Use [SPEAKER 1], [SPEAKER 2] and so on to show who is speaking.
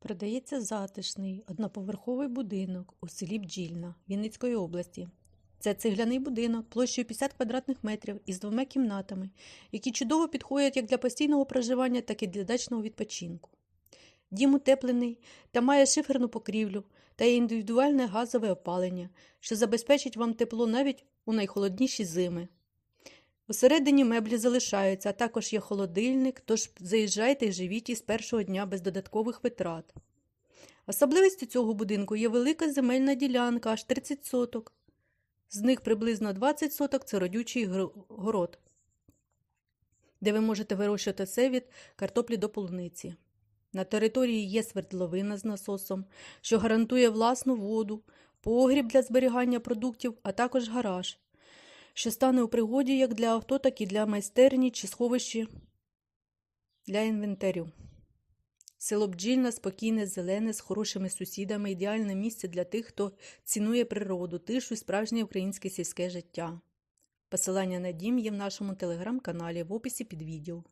[SPEAKER 1] Продається затишний одноповерховий будинок у селі Бджільна Вінницької області. Це цегляний будинок площею 50 квадратних метрів із двома кімнатами, які чудово підходять як для постійного проживання, так і для дачного відпочинку. Дім утеплений та має шиферну покрівлю та індивідуальне газове опалення, що забезпечить вам тепло навіть у найхолодніші зими. Усередині меблі залишаються, а також є холодильник, тож заїжджайте і живіть із першого дня без додаткових витрат. Особливістю цього будинку є велика земельна ділянка, аж 30 соток. З них приблизно 20 соток це родючий город, де ви можете вирощувати все від картоплі до полуниці. На території є свердловина з насосом, що гарантує власну воду, погріб для зберігання продуктів, а також гараж, що стане у пригоді як для авто, так і для майстерні чи сховищі для інвентарю. Село бджільне, спокійне, зелене, з хорошими сусідами, ідеальне місце для тих, хто цінує природу, тишу і справжнє українське сільське життя. Посилання на дім є в нашому телеграм-каналі в описі під відео.